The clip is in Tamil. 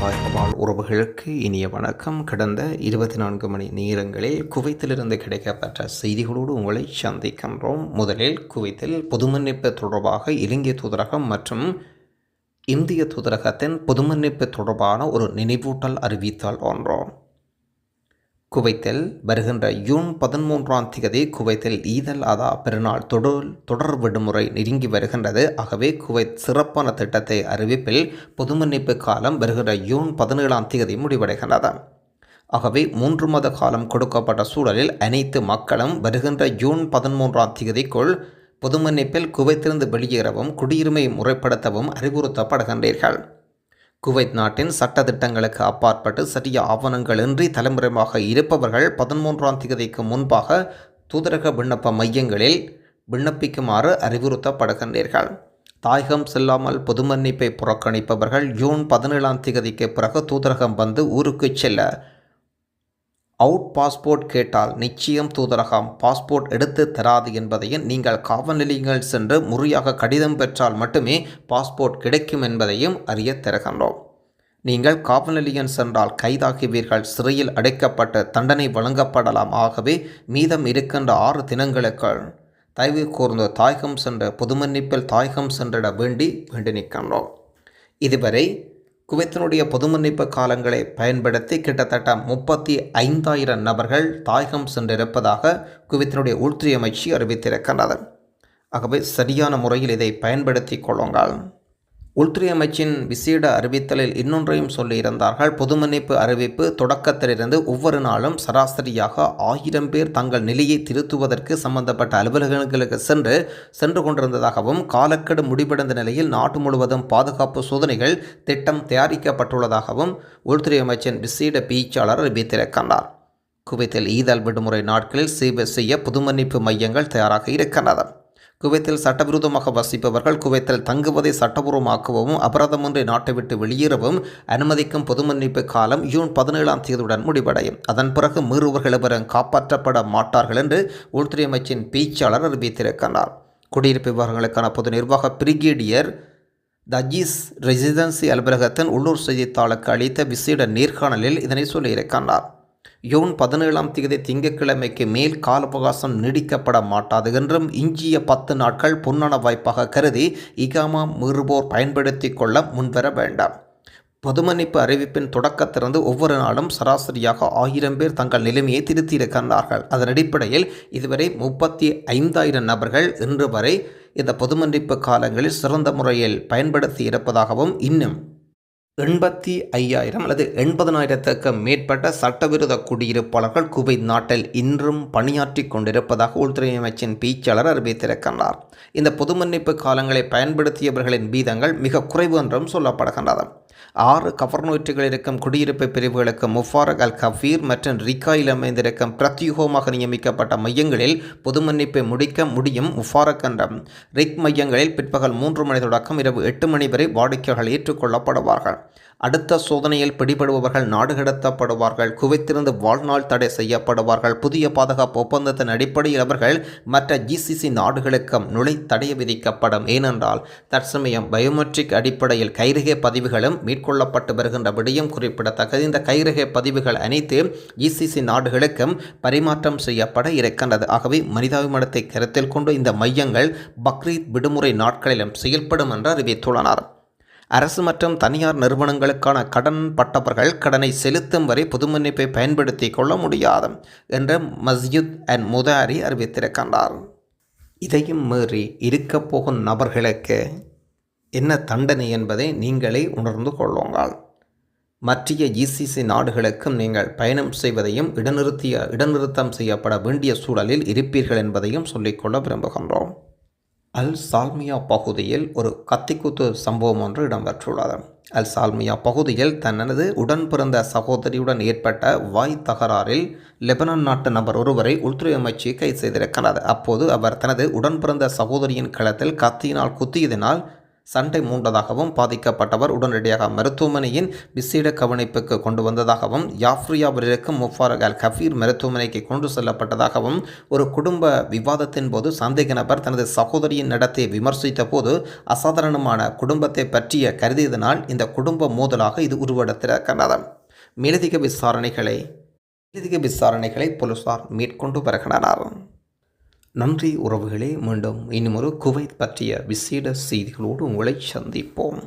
தாய்கபால் உறவுகளுக்கு இனிய வணக்கம். கடந்த இருபத்தி நான்கு மணி நேரங்களில் குவைத்திலிருந்து கிடைக்கப்பட்ட செய்திகளோடு உங்களை சந்திக்கின்றோம். முதலில் குவைத்தில் பொதுமன்னிப்பு தொடர்பாக இலங்கை தூதரகம் மற்றும் இந்திய தூதரகத்தின் பொதுமன்னிப்பு தொடர்பான ஒரு நினைவூட்டல் அறிவித்தால் ஒன்றோம். குவைத்தில் வருகின்ற ஜூன் பதிமூன்றாம் தேதி குவைத்தில் ஈதல் அதா பெருநாள் தொடர் தொடர் விடுமுறை நெருங்கி வருகின்றது. ஆகவே குவைத் சிறப்பான திட்டத்தை அறிவிப்பில் பொதுமன்னிப்பு காலம் வருகின்ற ஜூன் பதினேழாம் தேதி முடிவடைகின்றது. ஆகவே மூன்று மாத காலம் கொடுக்கப்பட்ட சூழலில் அனைத்து மக்களும் வருகின்ற ஜூன் பதிமூன்றாம் தேதிக்குள் பொதுமன்னிப்பில் குவைத்திலிருந்து வெளியேறவும் குடியுரிமை முறைப்படுத்தவும் அறிவுறுத்தப்படுகின்றீர்கள். குவைத் நாட்டின் சட்ட திட்டங்களுக்கு அப்பாற்பட்டு சரிய ஆவணங்களின்றி தலைமுறையாக இருப்பவர்கள் பதிமூன்றாம் தேதிக்கு முன்பாக தூதரக விண்ணப்ப மையங்களில் விண்ணப்பிக்குமாறு அறிவுறுத்தப்படுகின்றீர்கள். தாயகம் செல்லாமல் பொது மன்னிப்பை புறக்கணிப்பவர்கள் ஜூன் பதினேழாம் தேதிக்கு பிறகு தூதரகம் வந்து ஊருக்கு செல்ல அவுட் பாஸ்போர்ட் கேட்டால் நிச்சயம் தூதரகம் பாஸ்போர்ட் எடுத்து தராது என்பதையும் நீங்கள் காவல் நிலையங்கள் சென்று முறையாக கடிதம் பெற்றால் மட்டுமே பாஸ்போர்ட் கிடைக்கும் என்பதையும் அறிய தருகின்றோம். நீங்கள் காவல் நிலையம் சென்றால் கைதாகுவீர்கள் சிறையில் அடைக்கப்பட்டு தண்டனை வழங்கப்படலாம். ஆகவே மீதம் இருக்கின்ற ஆறு தினங்களுக்கு தயவு கூர்ந்து தாயகம் சென்று பொதுமன்னிப்பில் தாயகம் சென்றிட வேண்டி வேண்டி நிற்கின்றோம். இதுவரை குவைத்தினுடைய பொதுமன்னிப்பு காலங்களை பயன்படுத்தி கிட்டத்தட்ட முப்பத்தி ஐந்தாயிரம் நபர்கள் தாயகம் சென்றிருப்பதாக குவைத்தினுடைய உள்துறை அமைச்சு அறிவித்திருக்கின்றது. ஆகவே சரியான முறையில் இதை பயன்படுத்தி கொள்ளுங்கள். உள்துறை அமைச்சின் விசேட அறிவித்தலில் இன்னொன்றையும் சொல்லியிருந்தார்கள் பொதுமன்னிப்பு அறிவிப்பு தொடக்கத்திலிருந்து ஒவ்வொரு நாளும் சராசரியாக ஆயிரம் பேர் தங்கள் நிலையை திருத்துவதற்கு சம்பந்தப்பட்ட அலுவலகங்களுக்கு சென்று சென்று கொண்டிருந்ததாகவும் காலக்கெடு முடிவடைந்த நிலையில் நாட்டு முழுவதும் பாதுகாப்பு சோதனைகள் திட்டம் தயாரிக்கப்பட்டுள்ளதாகவும் உள்துறை அமைச்சின் விசேட பேச்சாளர் அறிவித்திருக்கின்றார் குவைத்தில் ஈதல் விடுமுறை நாட்களில் சேவை செய்ய பொதுமன்னிப்பு மையங்கள் தயாராக இருக்கின்றன. குவைத்தில் சட்டவிரோதமாக வசிப்பவர்கள் குவைத்தில் தங்குவதை சட்டபூர்வமாக்கவும் அபராதமின்றி நாட்டை விட்டு வெளியேறவும் அனுமதிக்கும் பொது மன்னிப்பு காலம் ஜூன் பதினேழாம் தேதியுடன் முடிவடையும். அதன் பிறகு மீறுவர்கள் எவரும் காப்பாற்றப்பட மாட்டார்கள் என்று உள்துறை அமைச்சின் பேச்சாளர் அறிவித்திருக்கிறார். குடியிருப்பு விவகாரங்களுக்கான பொது நிர்வாக பிரிகேடியர் தஜீஸ் ரெசிடென்சி அலுவலகத்தின் உள்ளூர் செய்தித்தாளுக்கு அளித்த விசேட நேர்காணலில் இதனை சொல்லியிருக்கிறார். ஜூன் பதினேழாம் தேதி திங்கட்கிழமைக்கு மேல் கால அவகாசம் நீடிக்கப்பட மாட்டாது என்றும் இஞ்சிய பத்து நாட்கள் பொன்னண வாய்ப்பாக கருதி இகாமா மீறுபோர் பயன்படுத்தி கொள்ள முன்வர வேண்டாம். பொதுமன்னிப்பு அறிவிப்பின் தொடக்கத்திலிருந்து ஒவ்வொரு நாளும் சராசரியாக ஆயிரம் பேர் தங்கள் நிலைமையை திருத்தியிருக்கின்றார்கள் அதன் அடிப்படையில் இதுவரை முப்பத்தி ஐந்தாயிரம் நபர்கள் இன்று வரை இந்த பொதுமன்னிப்பு காலங்களில் சிறந்த முறையில் பயன்படுத்தி இருப்பதாகவும் இன்னும் எண்பத்தி ஐயாயிரம் அல்லது எண்பதனாயிரத்துக்கு மேற்பட்ட சட்டவிரோத குடியிருப்பாளர்கள் குவைத் நாட்டில் இன்றும் பணியாற்றி கொண்டிருப்பதாக உள்துறை அமைச்சின் பேச்சாளர் அறிவித்திருக்கின்றார். இந்த பொது மன்னிப்பு காலங்களை பயன்படுத்தியவர்களின் வீதங்கள் மிக குறைவு என்றும் சொல்லப்படுகின்றது. ஆறு கவர்னோய்ட்டுகள் இருக்கும் குடியிருப்பு பிரிவுகளுக்கு முஃபாரக் அல் கஃபீர் மற்றும் ரிகாயில் அமைந்திருக்கும் பிரத்யூகமாக நியமிக்கப்பட்ட மையங்களில் பொது மன்னிப்பை முடிக்க முடியும் முஃபாரக் என்ற ரிக் மையங்களில் பிற்பகல் மூன்று மணி தொடக்கம் இரவு எட்டு மணி வரை வாடிக்கையாளர்கள் ஏற்றுக்கொள்ளப்படுவார்கள் அடுத்த சோதனையில் பிடிபடுபவர்கள் நாடு கடத்தப்படுவார்கள் குவைத்திருந்து வாழ்நாள் தடை செய்யப்படுவார்கள் புதிய பாதுகாப்பு ஒப்பந்தத்தின் அடிப்படையில் அவர்கள் மற்ற ஜிசிசி நாடுகளுக்கும் நுழை தடை விதிக்கப்படும். ஏனென்றால் தற்சமயம் பயோமெட்ரிக் அடிப்படையில் கைரேகை பதிவுகளும் மேற்கொள்ளப்பட்டு வருகின்ற விடயம் குறிப்பிடத்தக்கது. இந்த கைரேகை பதிவுகள் அனைத்து ஜிசிசி நாடுகளுக்கும் பரிமாற்றம் செய்யப்பட இருக்கின்றது. ஆகவே மனிதாபிமானத்தை கருத்தில் கொண்டு இந்த மையங்கள் பக்ரீத் விடுமுறை நாட்களிலும் செயல்படும் என்று அறிவித்துள்ளனர். அரசு மற்றும் தனியார் நிறுவனங்களுக்கான கடன் பட்டவர்கள் கடனை செலுத்தும் வரை புதுமன்னிப்பை பயன்படுத்தி கொள்ள முடியாது என்று மஸ்ஜித் அண்ட் முதாரி அறிவித்திருக்கின்றார். இதையும் மீறி இருக்கப் போகும் நபர்களுக்கு என்ன தண்டனை என்பதை நீங்களே உணர்ந்து கொள்ளுங்கள். மற்றைய ஜிசிசி நாடுகளுக்கும் நீங்கள் பயணம் செய்வதையும் இடநிறுத்திய இடநிறுத்தம் செய்யப்பட வேண்டிய சூழலில் இருப்பீர்கள் என்பதையும் சொல்லிக்கொள்ள விரும்புகின்றோம். அல் சால்மியா பகுதியில் ஒரு கத்திக்குத்து சம்பவம் ஒன்று இடம்பெற்றுள்ளது. அல் சால்மியா பகுதியில் தனது உடன் பிறந்த சகோதரியுடன் ஏற்பட்ட வாய் தகராறில் லெபனான் நாட்டு நபர் ஒருவரை உள்துறை அமைச்சு கைது செய்திருக்கிறது. அப்போது அவர் தனது உடன் பிறந்த சகோதரியின் களத்தில் கத்தியினால் குத்தியதினால் சண்டை மூண்டதாகவும் பாதிக்கப்பட்டவர் உடனடியாக மருத்துவமனையின் விசேட கவனிப்புக்கு கொண்டு வந்ததாகவும் யாஃப்ரியாவில் இருக்கும் முஃபாரக் அல் கஃபீர் மருத்துவமனைக்கு கொண்டு செல்லப்பட்டதாகவும் ஒரு குடும்ப விவாதத்தின் போது சந்தேக நபர் தனது சகோதரியின் நடத்தை விமர்சித்த போது அசாதாரணமான குடும்பத்தை பற்றிய கருதியதனால் இந்த குடும்ப மோதலாக இது உருவெடுத்திருக்கின்றது மேலதிக விசாரணைகளை மேலதிக விசாரணைகளை போலீசார் மேற்கொண்டு வருகின்றனர். நன்றி உறவுகளே மீண்டும் இன்னும் ஒரு குவைத் பற்றிய விசேட செய்திகளோடு உங்களை சந்திப்போம்.